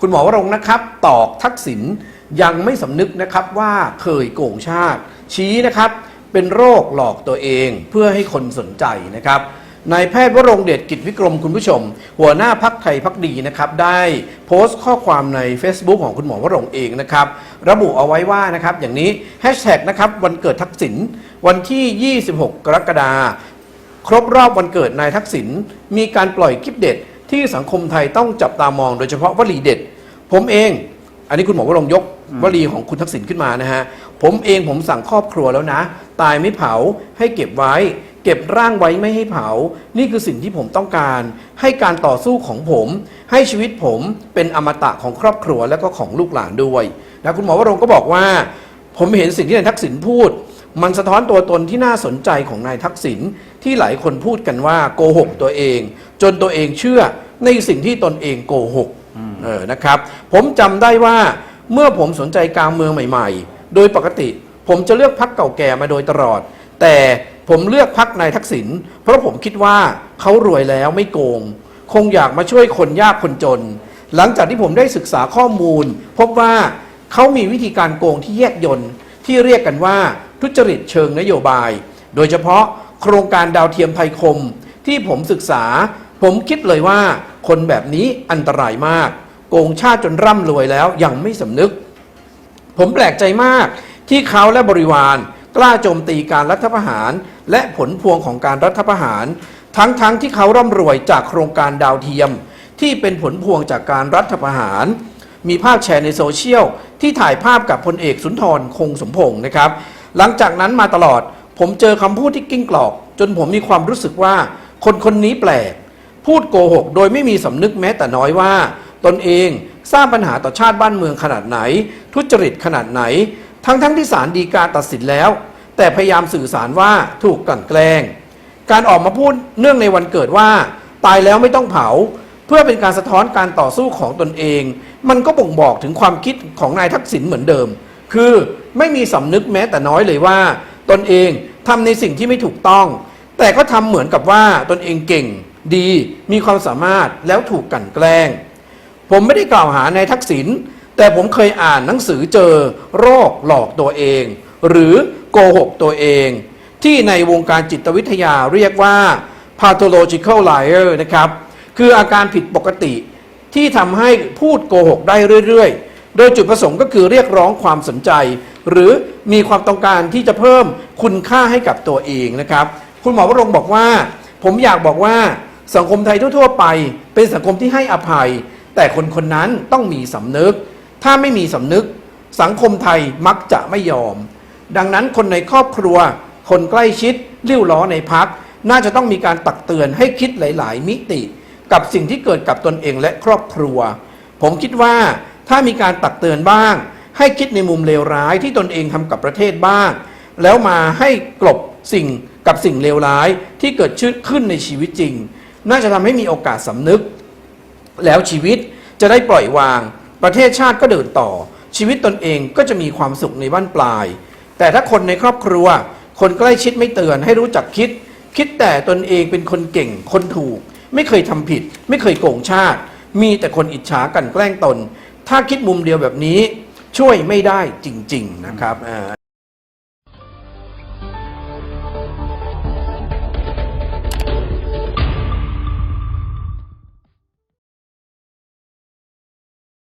คุณหมอวรงนะครับ ตอกทักษิณยังไม่สำนึกนะครับว่าเคยโกงชาติ ชี้นะครับเป็นโรคหลอกตัวเองเพื่อให้คนสนใจนะครับนายแพทย์วรงเดชกิจวิกรมคุณผู้ชม หัวหน้าพักไทยพักดีนะครับ ได้โพสต์ข้อความใน Facebook ของคุณหมอวรงเองนะครับ ระบุเอาไว้ว่านะครับ อย่างนี้แฮชแท็กนะครับวันเกิดทักษิณวันที่ 26 กรกฎาคมครบรอบวันเกิดนายทักษิณมีการปล่อยคลิปเด็ด ที่สังคมไทยต้องจับตามองโดยเฉพาะวลีเด็ด ผมเอง อันนี้คุณหมอวรงค์ยกวลีของคุณทักษิณขึ้นมานะฮะ ผมเองผมสั่งครอบครัวแล้วนะ ตายไม่เผาให้เก็บไว้ เก็บร่างไว้ไม่ให้เผา นี่คือสิ่งที่ผมต้องการ ให้การต่อสู้ของผม ให้ชีวิตผมเป็นอมตะของครอบครัวและก็ของลูกหลานด้วยนะคุณหมอวรงค์ก็บอกว่า ผมเห็นสิ่งที่นายทักษิณพูด มันสะท้อนตัวตนที่น่าสนใจของนายทักษิณที่หลายคนพูดกันว่าโกหกตัวเอง จนตัวเองเชื่อ ในสิ่งที่ตนเองโกหกเออนะครับ ผมจำได้ว่าเมื่อผมสนใจการเมืองใหม่ ๆ โดยปกติ ผมจะเลือกพักเก่าแก่มาโดยตลอด แต่ผมเลือกพักนายทักษิณเพราะผมคิดว่าเขารวยแล้วไม่โกง คงอยากมาช่วยคนยากคนจน หลังจากที่ผมได้ศึกษาข้อมูล พบว่าเขามีวิธีการโกงที่แยกยนต์ที่เรียกกันว่าทุจริตเชิงนโยบาย โดยเฉพาะโครงการดาวเทียมไทยคม ที่ผมศึกษา ผมคิดเลยว่า คนแบบนี้อันตรายมาก โกงชาติจนร่ำรวยแล้วยังไม่สำนึก ผมแปลกใจมาก ที่เขาและบริวาร กล้าโจมตีการรัฐประหาร และผลพวงของการรัฐประหาร ทั้งๆทที่เขาร่ำรวยจากโครงการดาวเทียม ที่เป็นผลพวงจากการรัฐประหาร มีภาพแชร์ในโซเชียลที่ถ่ายภาพกับพลเอกสุนทรคงสมพงศ์นะครับ หลังจากนั้นมาตลอดผมเจอคำพูดที่กิ้งกรอก จนผมมีความรู้สึกว่า คนคนนี้แปลก พูดโกหก โดยไม่มีสำนึกแม้แต่น้อยว่า ตนเองสร้างปัญหาต่อชาติบ้านเมืองขนาดไหน ทุจริตขนาดไหน ทั้งๆทที่ศาลฎีกาตัดสินแล้ว แต่พยายามสื่อสารว่าถูกกลั่นแกล้ง การออกมาพูดเนื่องในวันเกิดว่า ตายแล้วไม่ต้องเผา เพื่อเป็นการสะท้อนการต่อสู้ของตนเอง มันก็บ่งบอกถึงความคิดของนายทักษิณเหมือนเดิม คือไม่มีสำนึกแม้แต่น้อยเลยว่า ตนเองทำในสิ่งที่ไม่ถูกต้อง แต่ก็ทำเหมือนกับว่าตนเองเก่งดีมีความสามารถแล้วถูกกลั่นแกล้ง ผมไม่ได้กล่าวหานายทักษิณแต่ผมเคยอ่านหนังสือเจอโรคหลอกตัวเอง หรือโกหกตัวเอง ที่ในวงการจิตวิทยาเรียกว่า pathological liar นะครับคืออาการผิดปกติที่ทำให้พูดโกหกได้เรื่อยๆ โดยจุดประสงค์ก็คือเรียกร้องความสนใจ หรือมีความต้องการที่จะเพิ่มคุณค่าให้กับตัวเองนะครับ คุณหมอวรงบอกว่า ผมอยากบอกว่าสังคมไทยทั่ว ๆ ไป เป็นสังคมที่ให้อภัย แต่คนคนนั้นต้องมีสำนึก ถ้าไม่มีสำนึก สังคมไทยมักจะไม่ยอม ดังนั้นคนในครอบครัว คนใกล้ชิดริ้วล้อในพัก น่าจะต้องมีการตักเตือนให้คิดหลาย ๆ มิติ กับสิ่งที่เกิดกับตนเองและครอบครัว ผมคิดว่าถ้ามีการตักเตือนบ้าง ให้คิดในมุมเลวร้ายที่ตนเองทำกับประเทศบ้าง แล้วมาให้กลบสิ่ง กับสิ่งเลวร้ายที่เกิดขึ้นในชีวิตจริง น่าจะทำให้มีโอกาสสำนึก แล้วชีวิตจะได้ปล่อยวาง ประเทศชาติก็เดินต่อ ชีวิตตนเองก็จะมีความสุขในบ้านปลาย แต่ถ้าคนในครอบครัว คนใกล้ชิดไม่เตือนให้รู้จักคิด คิดแต่ตนเองเป็นคนเก่ง คนถูก ไม่เคยทำผิด ไม่เคยโกงชาติ มีแต่คนอิจฉากันแกล้งตน ถ้าคิดมุมเดียวแบบนี้ช่วยไม่ได้จริง ๆ นะครับอ